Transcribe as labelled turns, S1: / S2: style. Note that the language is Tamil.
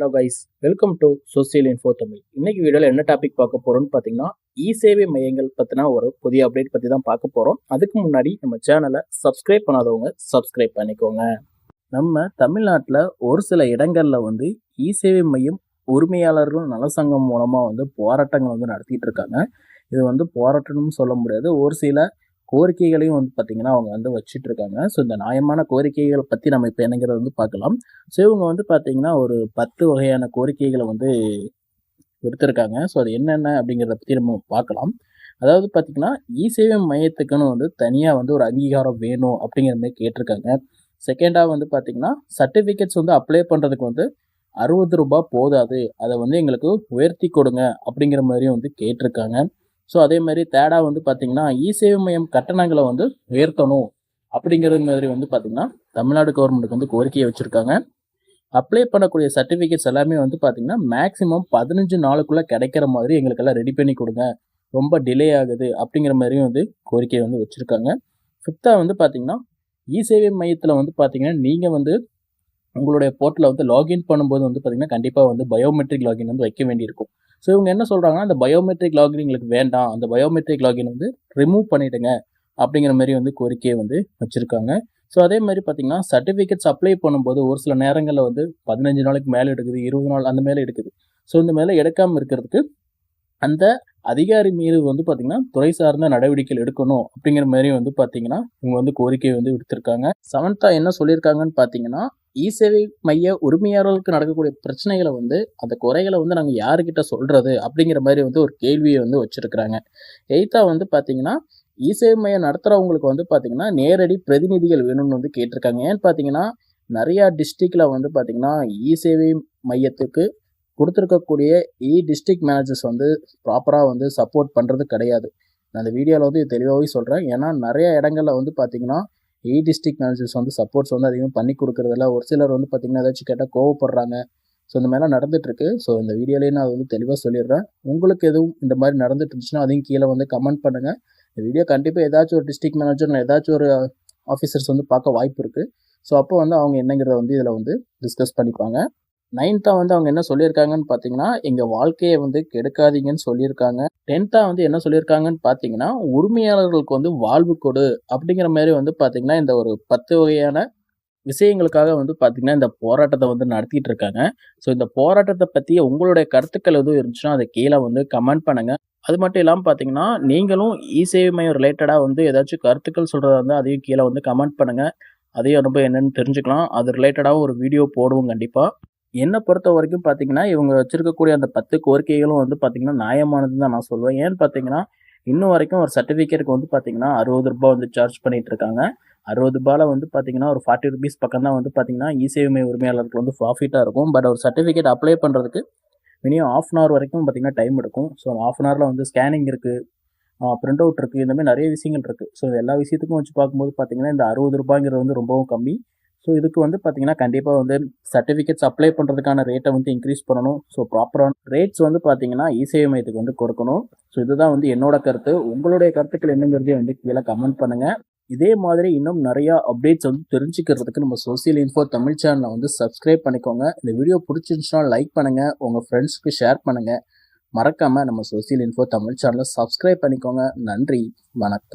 S1: Hello guys welcome to social info Tamil இன்னைக்கு வீடியோவில் என்ன டாபிக் பார்க்க போறோம்னு பார்த்தீங்கன்னா இ சேவை மையங்கள் பற்றினா ஒரு புதிய அப்டேட் பற்றி தான் பார்க்க போகிறோம் அதுக்கு முன்னாடி நம்ம சேனலை சப்ஸ்கிரைப் பண்ணாதவங்க சப்ஸ்கிரைப் பண்ணிக்கோங்க. நம்ம தமிழ்நாட்டில் ஒரு சில இடங்களில் வந்து இ சேவை மையம் உரிமையாளர்கள் நலசங்கம் மூலமாக வந்து போராட்டங்கள் வந்து நடத்திட்டு இருக்காங்க. இது வந்து போராட்டம்னு சொல்ல முடியாது. ஒரு சில கோரிக்கைகளையும் வந்து பார்த்திங்கன்னா அவங்க வந்து வச்சுட்டு இருக்காங்க ஸோ இந்த நியாயமான கோரிக்கைகளை பற்றி நம்ம இப்போ என்னங்கிறத வந்து பார்க்கலாம் ஸோ இவங்க வந்து பார்த்திங்கன்னா ஒரு பத்து வகையான கோரிக்கைகளை வந்து எடுத்திருக்காங்க. ஸோ அது என்னென்ன அப்படிங்கிறத பற்றி நம்ம பார்க்கலாம் அதாவது பார்த்திங்கன்னா இ சேவை மையத்துக்குன்னு வந்து தனியாக வந்து ஒரு அங்கீகாரம் வேணும் அப்படிங்கிற மாதிரி கேட்டிருக்காங்க. செகண்டாக வந்து பார்த்திங்கன்னா சர்டிஃபிகேட்ஸ் வந்து அப்ளை பண்ணுறதுக்கு வந்து அறுபது ரூபாய் போதாது. அதை வந்து எங்களுக்கு உயர்த்தி கொடுங்க அப்படிங்கிற மாதிரியும் வந்து கேட்டிருக்காங்க. ஸோ அதே மாதிரி தேர்டாக வந்து பார்த்திங்கன்னா இ சேவை மையம் கட்டணங்களை வந்து உயர்த்தணும் அப்படிங்கிறது மாதிரி வந்து பார்த்திங்கன்னா தமிழ்நாடு கவர்மெண்ட்டுக்கு வந்து கோரிக்கையை வச்சுருக்காங்க. அப்ளை பண்ணக்கூடிய சர்டிஃபிகேட்ஸ் எல்லாமே வந்து பார்த்திங்கன்னா மேக்ஸிமம் பதினஞ்சு நாளுக்குள்ளே கிடைக்கிற மாதிரி எங்களுக்கெல்லாம் ரெடி பண்ணி கொடுங்க. ரொம்ப டிலே ஆகுது அப்படிங்கிற மாதிரியும் வந்து கோரிக்கையை வந்து வச்சுருக்காங்க. ஃபிஃப்த்தாக வந்து பார்த்திங்கன்னா இ சேவை மையத்தில் வந்து பார்த்திங்கன்னா நீங்கள் வந்து உங்களுடைய போர்ட்டலில் வந்து லாகின் பண்ணும்போது வந்து பார்த்திங்கன்னா கண்டிப்பாக வந்து பயோமெட்ரிக் லாகின் வந்து வைக்க வேண்டியிருக்கும். ஸோ இவங்க என்ன சொல்கிறாங்கன்னா அந்த பயோமெட்ரிக் லாகின் எங்களுக்கு வேண்டாம். அந்த பயோமெட்ரிக் லாகின் வந்து ரிமூவ் பண்ணிவிடுங்க அப்படிங்கிற மாதிரி வந்து கோரிக்கையை வந்து வச்சுருக்காங்க. ஸோ அதே மாதிரி பார்த்திங்கன்னா சர்டிஃபிகேட்ஸ் அப்ளை பண்ணும்போது ஒரு சில நேரங்களில் வந்து பதினஞ்சு நாளைக்கு மேலே எடுக்குது இருபது நாள் அந்த மேலே எடுக்குது. ஸோ இந்த மேலே எடுக்காமல் இருக்கிறதுக்கு அந்த அதிகாரி மீது வந்து பார்த்திங்கன்னா துறை சார்ந்த நடவடிக்கைகள் எடுக்கணும் அப்படிங்கிற மாதிரி வந்து பார்த்திங்கன்னா இவங்க வந்து கோரிக்கை வந்து விடுத்திருக்காங்க. சமந்தா என்ன சொல்லியிருக்காங்கன்னு பார்த்தீங்கன்னா இ சேவை மைய உரிமையாளர்களுக்கு நடக்கக்கூடிய பிரச்சனைகளை வந்து அந்த குறைகளை வந்து நாங்கள் யாருக்கிட்ட சொல்கிறது அப்படிங்கிற மாதிரி வந்து ஒரு கேள்வியை வந்து வச்சுருக்கிறாங்க. எய்த்தா வந்து பார்த்தீங்கன்னா இ சேவை மையம் நடத்துகிறவங்களுக்கு வந்து பார்த்திங்கன்னா நேரடி பிரதிநிதிகள் வேணும்னு வந்து கேட்டிருக்காங்க. ஏன்னு பார்த்தீங்கன்னா நிறையா டிஸ்ட்ரிக்டில் வந்து பார்த்திங்கன்னா இ சேவை மையத்துக்கு கொடுத்துருக்கக்கூடிய இ e டிஸ்ட்ரிக்ட் மேனேஜர்ஸ் வந்து ப்ராப்பராக வந்து சப்போர்ட் பண்ணுறது கிடையாது. நான் அந்த வீடியோவில் வந்து தெளிவாகவே சொல்கிறேன் ஏன்னா நிறைய இடங்களில் வந்து பார்த்திங்கன்னா இ e டிஸ்ட்ரிக்ட் மேனேஜர்ஸ் வந்து சப்போர்ட்ஸ் வந்து அதிகமாக பண்ணி கொடுக்குறதில்ல. ஒரு சிலர் வந்து பார்த்திங்கன்னா ஏதாச்சும் கேட்டால் கோவப்படுறாங்க. ஸோ இந்த மாதிரிலாம் நடந்துகிட்ருக்கு ஸோ இந்த வீடியோலேயே நான் வந்து தெளிவாக சொல்லிடுறேன். உங்களுக்கு எதுவும் இந்த மாதிரி நடந்துட்டு இருந்துச்சுன்னா அதையும் கீழே வந்து கமெண்ட் பண்ணுங்கள் இந்த வீடியோ கண்டிப்பாக ஏதாச்சும் ஒரு டிஸ்ட்ரிக்ட் மேனேஜர் ஏதாச்சும் ஒரு ஆஃபீஸர்ஸ் வந்து பார்க்க வாய்ப்பு இருக்குது ஸோ அப்போ வந்து அவங்க என்னங்கிறத வந்து இதில் வந்து டிஸ்கஸ் பண்ணிப்பாங்க. நைன்த்தாக வந்து அவங்க என்ன சொல்லியிருக்காங்கன்னு பார்த்தீங்கன்னா எங்கள் வாழ்க்கையை வந்து கெடுக்காதீங்கன்னு சொல்லியிருக்காங்க. டென்த்தாக வந்து என்ன சொல்லியிருக்காங்கன்னு பார்த்தீங்கன்னா உரிமையாளர்களுக்கு வந்து வாழ்வு கொடு அப்படிங்கிற மாதிரி வந்து பார்த்தீங்கன்னா இந்த ஒரு பத்து வகையான விஷயங்களுக்காக வந்து பார்த்திங்கன்னா இந்த போராட்டத்தை வந்து நடத்திட்டு இருக்காங்க ஸோ இந்த போராட்டத்தை பற்றி உங்களுடைய கருத்துக்கள் எதுவும் இருந்துச்சுன்னா அதை கீழே வந்து கமெண்ட் பண்ணுங்கள் அது மட்டும் இல்லாமல் பார்த்தீங்கன்னா நீங்களும் இ சேவை மையம் ரிலேட்டடாக வந்து ஏதாச்சும் கருத்துக்கள் சொல்கிறதா இருந்தால் அதையும் கீழே வந்து கமெண்ட் பண்ணுங்கள் அதையும் ரொம்ப என்னென்னு தெரிஞ்சுக்கலாம். அது ரிலேட்டடாகவும் ஒரு வீடியோ போடுவோம் கண்டிப்பாக என்னை பொறுத்த வரைக்கும் பார்த்தீங்கன்னா இவங்க வச்சுருக்கக்கூடிய அந்த பத்து கோரிக்கைகளும் வந்து பார்த்திங்கன்னா நியாயமானது தான் நான் சொல்லுவேன் ஏன்னு பார்த்தீங்கன்னா இன்னும் வரைக்கும் ஒரு சர்டிஃபிகேட்டுக்கு வந்து பார்த்திங்கன்னா அறுபது ரூபாய் வந்து சார்ஜ் பண்ணிகிட்டு இருக்காங்க. அறுபது ரூபாயில் வந்து பார்த்திங்கன்னா ஒரு ஃபார்ட்டி ருபீஸ் பக்கம் தான் வந்து பார்த்திங்கன்னா இசேவை உரிமையாளருக்கு வந்து ப்ராஃபிட்டாக இருக்கும். பட் ஒரு சர்டிஃபிகேட் அப்ளை பண்ணுறதுக்கு மினிமம் ஆஃப் அன் ஹவர் வரைக்கும் பார்த்திங்கன்னா டைம் எடுக்கும். ஸோ ஆஃப் அன் ஹவரில் வந்து ஸ்கேனிங் இருக்குது ப்ரிண்ட் அவுட் இருக்குது இந்த மாதிரி நிறைய விஷயங்கள் இருக்குது ஸோ எல்லா விஷயத்துக்கும் வச்சு பார்க்கும்போது பார்த்திங்கன்னா இந்த அறுபது ரூபாய்ங்கிறது வந்து ரொம்பவும் கம்மி. ஸோ இதுக்கு வந்து பார்த்தீங்கன்னா கண்டிப்பாக வந்து சர்டிஃபிகேட்ஸ் அப்ளை பண்ணுறதுக்கான ரேட்டை வந்து இன்க்ரீஸ் பண்ணணும். ஸோ ப்ராப்பரான ரேட்ஸ் வந்து பார்த்தீங்கன்னா இசேவை மையத்துக்கு வந்து கொடுக்கணும். ஸோ இதுதான் வந்து என்னோட கருத்து. உங்களுடைய கருத்துக்கள் என்னங்கிறதையும் வந்து கீழே கமெண்ட் பண்ணுங்கள் இதே மாதிரி இன்னும் நிறையா அப்டேட்ஸ் வந்து தெரிஞ்சுக்கிறதுக்கு நம்ம சோசியல் இன்ஃபோ தமிழ் சேனலை வந்து சப்ஸ்கிரைப் பண்ணிக்கோங்க. இந்த வீடியோ பிடிச்சிருந்துச்சுன்னா லைக் பண்ணுங்கள் உங்கள் ஃப்ரெண்ட்ஸ்க்கு ஷேர் பண்ணுங்கள் மறக்காமல் நம்ம சோசியல் இன்ஃபோ தமிழ் சேனலை சப்ஸ்கிரைப் பண்ணிக்கோங்க. நன்றி. வணக்கம்.